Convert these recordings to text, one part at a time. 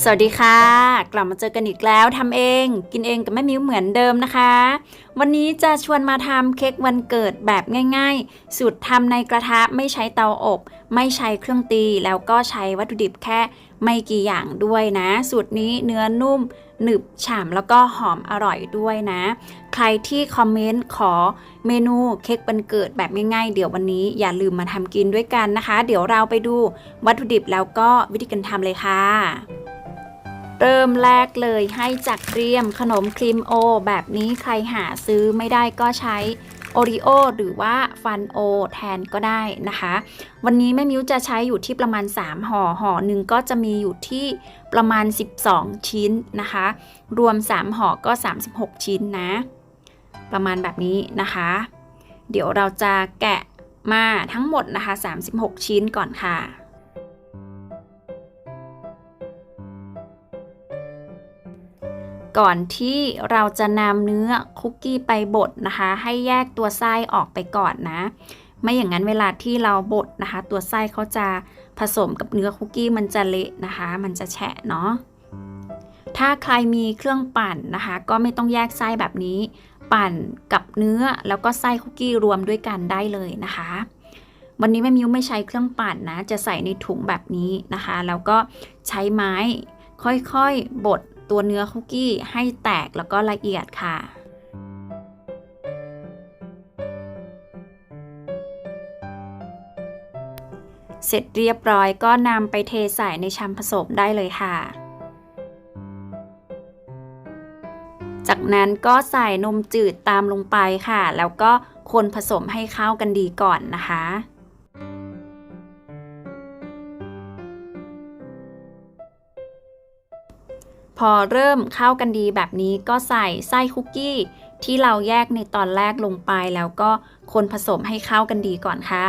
สวัสดีค่ะ กลับมาเจอกันอีกแล้วทำเอง กินเองกับแม่มิ้วเหมือนเดิมนะคะ วันนี้จะชวนมาทำเค้กวันเกิดแบบง่ายๆ สูตรทำในกระทะไม่ใช้เตาอบ ไม่ใช้เครื่องตี แล้วก็ใช้วัตถุดิบแค่ไม่กี่อย่างด้วยนะ สูตรนี้เนื้อนุ่ม หนึบฉ่ำแล้วก็หอมอร่อยด้วยนะ ใครที่คอมเมนต์ขอเมนูเค้กวันเกิดแบบง่ายๆ เดี๋ยววันนี้อย่าลืมมาทำกินด้วยกันนะคะ เดี๋ยวเราไปดูวัตถุดิบแล้วก็วิธีการทำเลยค่ะ เริ่มแรกเลยให้จัดเตรียมขนมครีมโอ แบบนี้ใครหาซื้อไม่ได้ก็ใช้โอริโอหรือว่าฟันโอแทนก็ได้นะคะ วันนี้แม่มิ้วจะใช้อยู่ที่ประมาณ 3ห่อห่อหนึ่งก็จะมีอยู่ที่ประมาณ 12 ชิ้นนะคะ รวม 3ห่อก็ 36 ชิ้นนะ ประมาณแบบนี้นะคะ เดี๋ยวเราจะแกะมาทั้งหมดนะคะ 36 ชิ้นก่อนค่ะ ก่อนที่เราจะนำเนื้อคุกกี้ไปบดนะคะ ให้แยกตัวไส้ออกไปก่อนนะ ไม่อย่างนั้นเวลาที่เราบดนะคะ ตัวไส้เขาจะผสมกับเนื้อคุกกี้มันจะเละนะคะ มันจะแฉะเนาะถ้าใครมีเครื่องปั่นนะคะ ก็ไม่ต้องแยกไส้แบบนี้ ปั่นกับเนื้อแล้วก็ไส้คุกกี้รวมด้วยกันได้เลยนะคะ วันนี้แม่มิวไม่ใช้เครื่องปั่นนะ จะใส่ในถุงแบบนี้นะคะ แล้วก็ใช้ไม้ค่อยๆบด ตัวเนื้อคุกกี้ให้แตกแล้วก็ละเอียดค่ะเสร็จเรียบร้อยก็นำไปเทใส่ในชามผสมได้เลยค่ะ จากนั้นก็ใส่นมจืดตามลงไปค่ะ แล้วก็คนผสมให้เข้ากันดีก่อนนะคะ อเริ่มเข้ากันดีแบบนี้ก็ใส่ไส้คุกกี้ ที่เราแยกในตอนแรกลงไปแล้วก็คนผสมให้เข้ากันดีก่อนค่ะ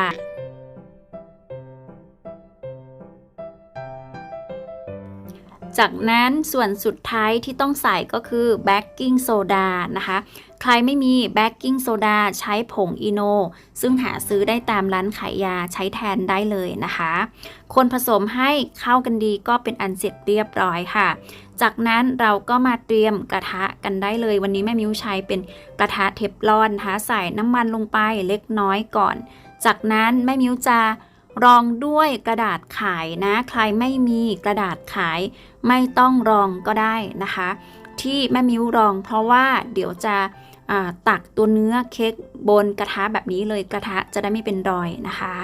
จากนั้นส่วนสุดท้ายที่ต้องใส่ก็คือเบกกิ้งโซดานะคะ ใครไม่มีเบกกิ้งโซดาใช้ผงอีโน ซึ่งหาซื้อได้ตามร้านขายยาใช้แทนได้เลยนะคะ คนผสมให้เข้ากันดีก็เป็นอันเสร็จเรียบร้อยค่ะ จากนั้นเราก็มาเตรียมกระทะกันได้เลย วันนี้แม่มิวใช้เป็นกระทะเทฟลอนนะคะใส่น้ำมันลงไปเล็กน้อยก่อน จากนั้นแม่มิวจะ รองด้วยกระดาษขายนะ ใครไม่มีกระดาษขาย ไม่ต้องรองก็ได้นะคะ ที่แม่มิ้วรองเพราะว่าเดี๋ยวจะตักตัวเนื้อเค้กบนกระทะแบบนี้เลยกระทะจะได้ไม่เป็นรอยนะคะ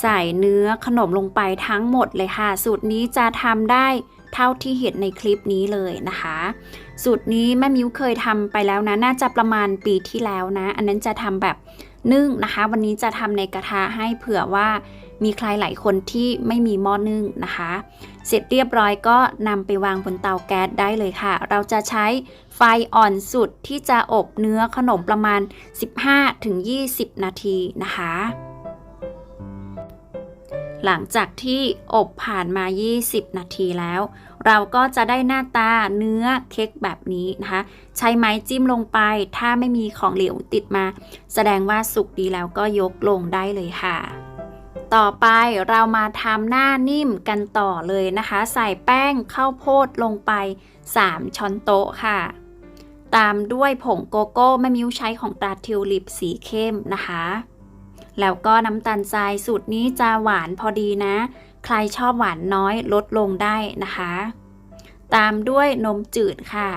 ใส่เนื้อขนมลงไปทั้งหมดเลยค่ะ สูตรนี้จะทำได้เท่าที่เห็นในคลิปนี้เลยนะคะ สูตรนี้แม่มิ้วเคยทำไปแล้วนะ น่าจะประมาณปีที่แล้วนะ อันนั้นจะทำแบบนึ่งนะคะ วันนี้จะทำในกระทะให้เผื่อว่ามีใครหลายคนที่ไม่มีหม้อนึ่งนะคะ เสร็จเรียบร้อยก็นำไปวางบนเตาแก๊สได้เลยค่ะ เราจะใช้ไฟอ่อนสุดที่จะอบเนื้อขนมประมาณ 15-20 นาทีนะคะ หลังจากที่อบผ่านมา 20 นาทีแล้ว เราก็จะได้หน้าตาเนื้อเค้กแบบนี้นะคะ ใช้ไม้จิ้มลงไป ถ้าไม่มีของเหลวติดมา แสดงว่าสุกดีแล้วก็ยกลงได้เลยค่ะ ต่อไปเรามาทำหน้านิ่มกันต่อเลยนะคะ ใส่แป้งข้าวโพดลงไป 3 ช้อนโต๊ะค่ะ ตามด้วยผงโกโก้แม่มิ้วใช้ของตราทิวลิปสีเข้มนะคะแล้วก็น้ำตาลทรายสูตรนี้จะหวานพอดีนะ ใครชอบหวานน้อยลดลงได้นะคะ ตามด้วยนมจืดค่ะ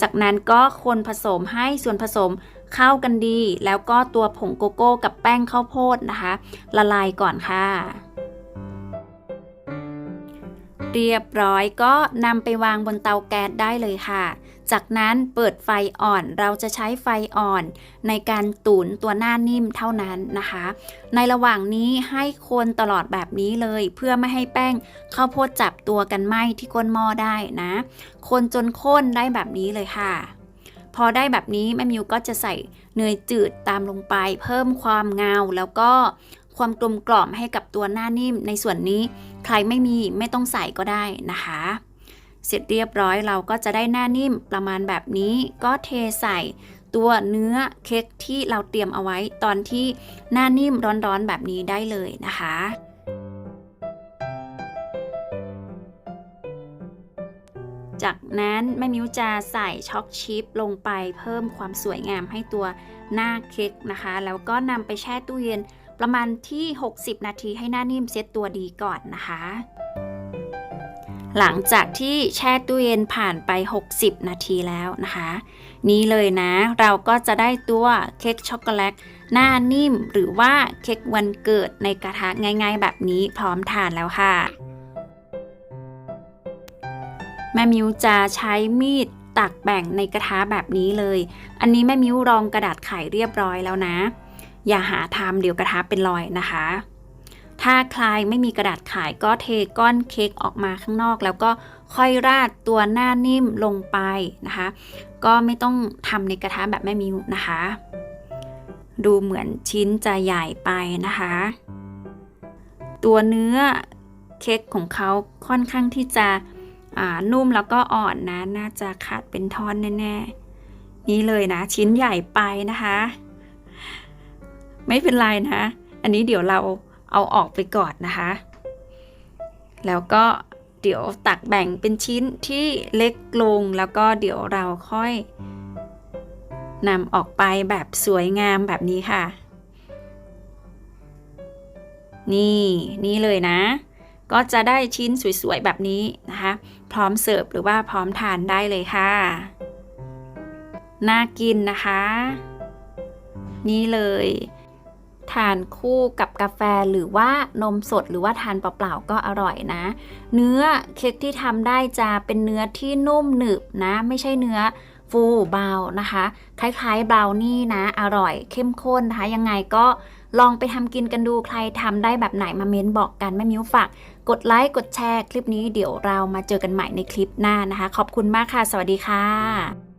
จากนั้นก็คนผสมให้ส่วนผสมเข้ากันดี แล้วก็ตัวผงโกโก้กับแป้งข้าวโพดนะคะ ละลายก่อนค่ะเรียบร้อยก็นำไปวางบนเตาแก๊สได้เลยค่ะ จากนั้นเปิดไฟอ่อนเราจะใช้ไฟอ่อน ในการตุ๋นตัวหน้านิ่มเท่านั้นนะคะ ในระหว่างนี้ให้คนตลอดแบบนี้เลย เพื่อไม่ให้แป้งข้าวโพดจับตัวกันไหมที่ก้นหม้อได้นะ คนจนข้นได้แบบนี้เลยค่ะ พอได้แบบนี้แม่มิวก็จะใส่เนยจืดตามลงไป เพิ่มความเงาแล้วก็ความกลมกล่อมให้กับตัวหน้านิ่มในส่วนนี้ใครไม่มีไม่ต้องใส่ก็ได้นะคะ เสร็จเรียบร้อยเราก็จะได้หน้านิ่มประมาณแบบนี้ก็เทใส่ตัวเนื้อเค้กที่เราเตรียมเอาไว้ตอนที่หน้านิ่มร้อนๆแบบนี้ได้เลยนะคะจากนั้นแม่มิ้วจะใส่ช็อกชิพลงไปเพิ่มความสวยงามให้ตัวหน้าเค้กนะคะ แล้วก็นำไปแช่ตู้เย็นประมาณที่ 60 นาทีให้หน้านิ่มเซตตัวดีก่อนนะคะ หลังจากที่แช่ตู้เย็นผ่านไป 60 นาทีแล้วนะคะ นี้เลยนะเราก็จะได้ตัวเค้กช็อกโกแลตหน้านิ่มหรือว่าเค้กวันเกิดในกระทะง่ายๆ แบบนี้พร้อมทานแล้วค่ะ แม่มิวจะใช้มีดตักแบ่งในกระทะแบบนี้เลย อันนี้แม่มิวรองกระดาษไขเรียบร้อยแล้วนะ อย่าหาทำเดี๋ยวกระทะเป็นรอยนะคะ ถ้าใครไม่มีกระดาษขายก็เทก้อนเค้กออกมาข้างนอก แล้วก็ค่อยราดตัวหน้านิ่มลงไปนะคะ ก็ไม่ต้องทำในกระทะแบบแม่มิวนะคะ ดูเหมือนชิ้นจะใหญ่ไปนะคะ ตัวเนื้อเค้กของเขาค่อนข้างที่จะนุ่มแล้วก็อ่อนนะ น่าจะขาดเป็นท่อนแน่ๆ นี่เลยนะ ชิ้นใหญ่ไปนะคะ ไม่เป็นไรนะ อันนี้เดี๋ยวเรา เอาออกไปก่อนนะคะ แล้วก็เดี๋ยวตักแบ่งเป็นชิ้นที่เล็กลงแล้วก็เดี๋ยวเราค่อยนำออกไปแบบสวยงามแบบนี้ค่ะ นี่นี่เลยนะ ก็จะได้ชิ้นสวยๆแบบนี้นะคะ พร้อมเสิร์ฟหรือว่าพร้อมทานได้เลยค่ะ น่ากินนะคะ นี่เลย ทานคู่กับกาแฟหรือว่านมสดหรือว่าทานเปล่าๆก็อร่อยนะ เนื้อเค้กที่ทำได้จะเป็นเนื้อที่นุ่มหนึบนะ ไม่ใช่เนื้อฟูเบานะคะ คล้ายๆเบรานี่นะ อร่อยเข้มข้นนะคะ ยังไงก็ลองไปทำกินกันดูใครทำได้แบบไหนมาเม้นบอกกันแม่มิ้วฝากกดไลค์กดแชร์คลิปนี้เดี๋ยวเรามาเจอกันใหม่ในคลิปหน้านะคะ ขอบคุณมากค่ะ สวัสดีค่ะ